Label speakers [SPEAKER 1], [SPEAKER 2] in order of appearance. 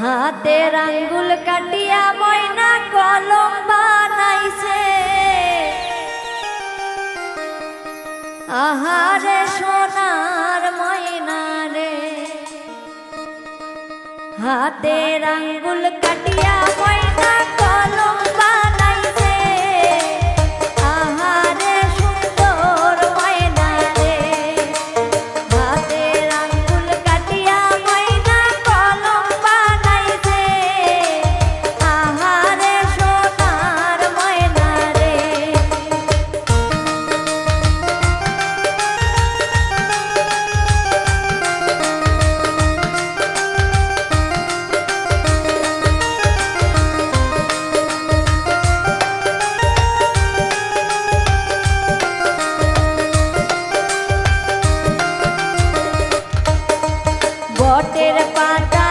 [SPEAKER 1] হাতের আঙ্গুল কাটিয়া ময়না কলম বানাইছে। আহারে সোনার ময়না রে। হাতের আঙ্গুল বানাইছে ஓட்டிருப்பான்